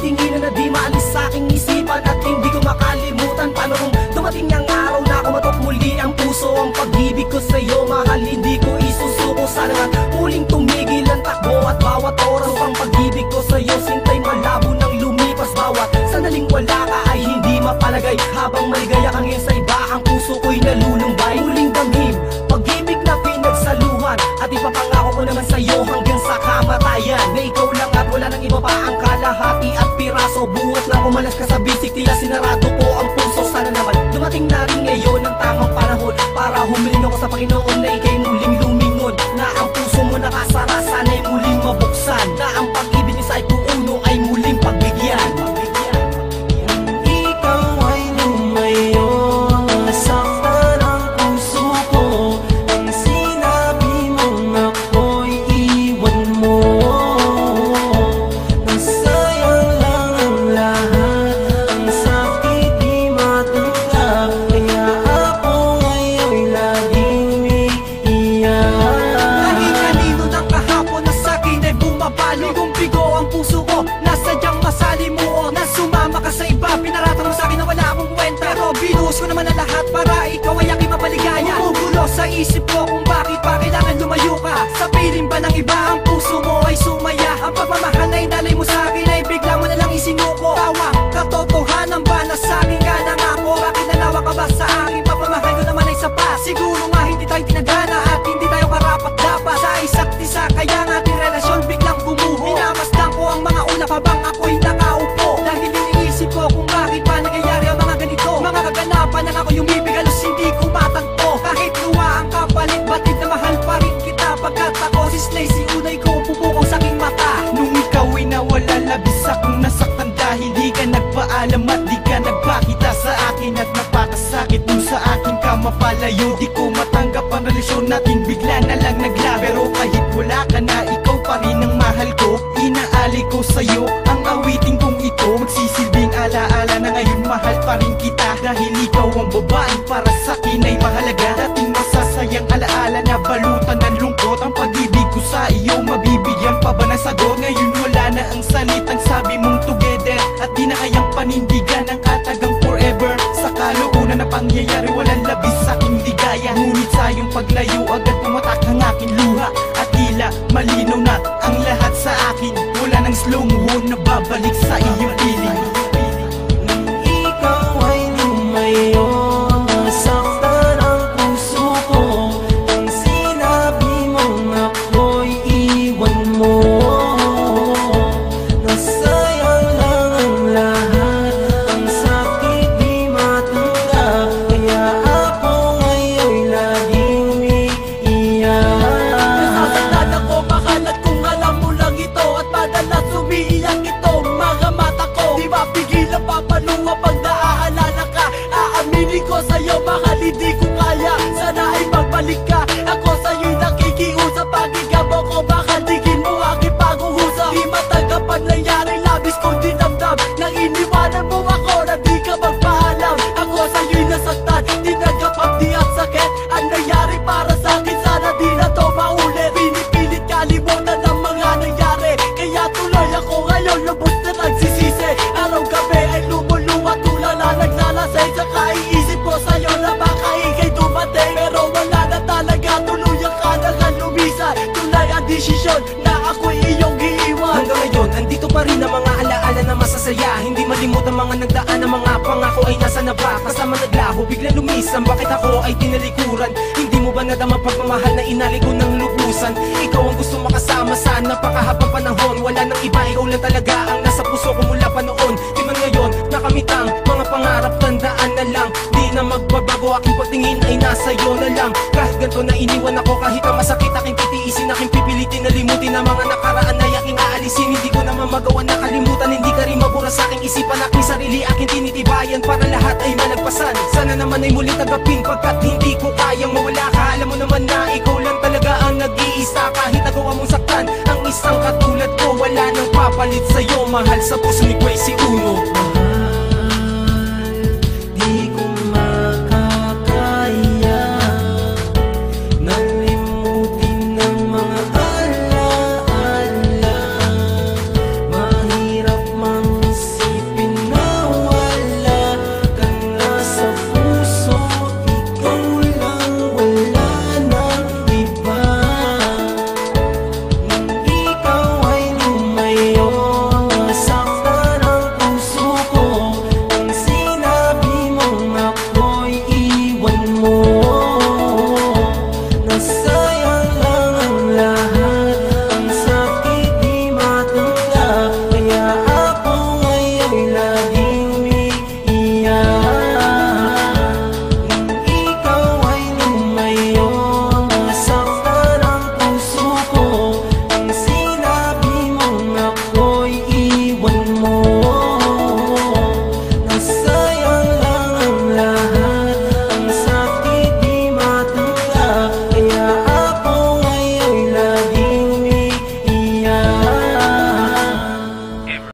tinitingin na di maalis sa aking isipan At hindi ko makalimutan Paano kung dumating ang araw na kumatok muli ang puso. Ang pag-ibig ko sa'yo mahal hindi ko isusuko. Sana nga muling tumigil ang takbo At bawat oras ang pag-ibig ko sa'yo. Sintay malabo nang lumipas Bawat sandaling wala ka ay hindi mapalagay. Habang maligaya kang piraso Buhat na umalas ka sa bisik Tila sinarado ko ang Pero binuhos ko naman ang lahat Para ikaw ay aking mapaligaya. Gumugulo sa isip ko kung bakit pa kailangan lumayo ka. Sa piling ba ng iba ang puso mo ay sumaya? Ang pagmamahal sa akin ka mapalayo Di ko matanggap ang relasyon natin bigla na lang nagla. Pero kahit wala ka na ikaw pa rin ang mahal ko. Inaali ko sa'yo ang awiting kong ito. Magsisilbing alaala na ngayon mahal pa rin kita. Dahil ikaw ang babae para sa akin ay mahalaga pangyayari walang labis sa aking ligaya. Ngunit sa iyong paglayo agad tumatak ang aking luha. At tila malinaw na ang lahat sa akin. Wala nang slow mo na babalik sa iyong masasaya Hindi malimot ang mga nagdaan ng mga pangako ay nasa na ba? Kasama naglaho, bigla lumisan. Bakit ako ay tinalikuran? Hindi mo ba nadama pagmamahal na inali ko ng lubusan? Ikaw ang gusto makasama sa napakahabang panahon. Wala nang iba, ikaw lang talaga ang nasa puso ko mula pa noon. Di man ngayon, nakamit ang mga pangarap Tandaan na lang, di na magbabago Aking pagtingin ay nasa iyo na lang. Kahit ganito na iniwan ako Kahit ang masakit aking titiisin Aking pipilitin na limutin ang mga nakaraan na aking aalisin. Hindi ko naman magawa na kalimutan Hindi ka rin mabura sa aking isipan. Aking sarili aking tinitibayan. Para lahat ay malagpasan. Sana naman ay muling tagapin Pagkat hindi ko kayang mawala ka. Alam mo naman na ikaw lang talaga ang nag-iisa. Kahit nagawa mong saktan Ang isang katulad ko Wala nang papalit sa'yo. Mahal sa puso ni Crazy Uno